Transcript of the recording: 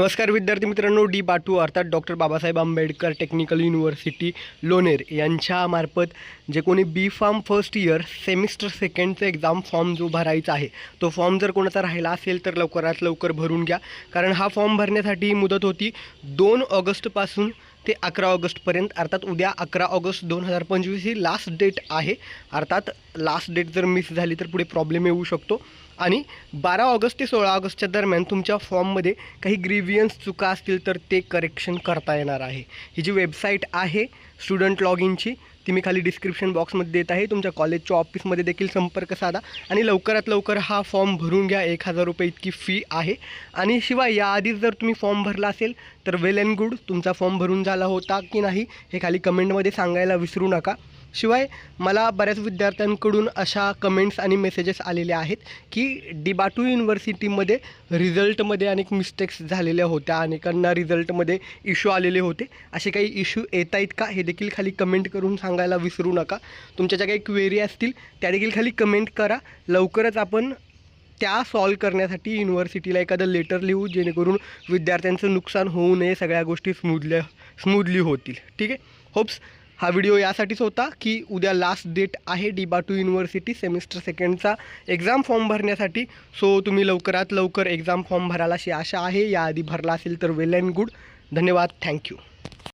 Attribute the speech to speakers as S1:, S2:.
S1: नमस्कार विद्यार्थी मित्रांनो डी बाटू अर्थात doctor Babasaheb Ambedkar technical university Lonere यांच्यामार्फत जे कोणी बी फॉर्म फर्स्ट इयर सेमिस्टर सेकंडचं एक्झाम फॉर्म जो भरायचा आहे तो फॉर्म जर कोणाचा राहिला असेल तर लवकरात लवकर भरून घ्या. कारण हा फॉर्म भरण्यासाठी मुदत होती दोन ऑगस्टपासून ते अकरा ऑगस्टपर्यंत अर्थात उद्या अकरा ऑगस्ट दोन हजार पंचवीस ही लास्ट डेट आहे. अर्थात लास्ट डेट जर मिस झाली तर पुढे प्रॉब्लेम येऊ शकतो. आणि बारा ऑगस्ट ते सोळा ऑगस्टच्या दरम्यान तुमच्या फॉर्ममध्ये काही ग्रीवियन्स चुका असतील तर ते करेक्शन करता येणार आहे. ही जी वेबसाईट आहे स्टुडंट लॉग इनची ती मी खाली डिस्क्रिप्शन बॉक्समध्ये देत आहे. तुमच्या कॉलेजच्या ऑफिसमध्ये देखील संपर्क साधा आणि लवकरात लवकर हा फॉर्म भरून घ्या. एक हजार रुपये इतकी फी आहे. आणि शिवाय याआधीच जर तुम्ही फॉर्म भरला असेल तर वेल अँड गुड तुमचा फॉर्म भरून झाला होता की नाही हे खाली कमेंटमध्ये सांगायला विसरू नका. शिवाय मला बऱ्याच विद्यार्थ्यांकडून अशा कमेंट्स आणि मेसेजेस आलेले आहेत की डिबाटू युनिव्हर्सिटीमध्ये रिझल्टमध्ये अनेक मिस्टेक्स झालेल्या होत्या. अनेकांना रिझल्टमध्ये इश्यू आलेले होते. असे काही इश्यू येत आहेत का? हे देखील खाली कमेंट करून सांगायला विसरू नका. तुमच्या ज्या काही क्वेरी असतील त्या देखील खाली कमेंट करा. लवकरच आपण त्या सॉल्व करण्यासाठी युनिव्हर्सिटीला एखादं लेटर लिहू जेणेकरून विद्यार्थ्यांचं नुकसान होऊ नये सगळ्या गोष्टी स्मूदल्या स्मूदली होतील. ठीक आहे? होप्स हा व्हिडिओ यासाठीच होता की उद्या लास्ट डेट आहे डिबाटू युनिव्हर्सिटी सेमिस्टर सेकंडचा एक्झाम फॉर्म भरण्यासाठी. सो तुम्ही लवकरात लवकर एक्झाम फॉर्म भराल अशी आशा आहे. याआधी भरला असेल तर वेल अँड गुड धन्यवाद. Thank you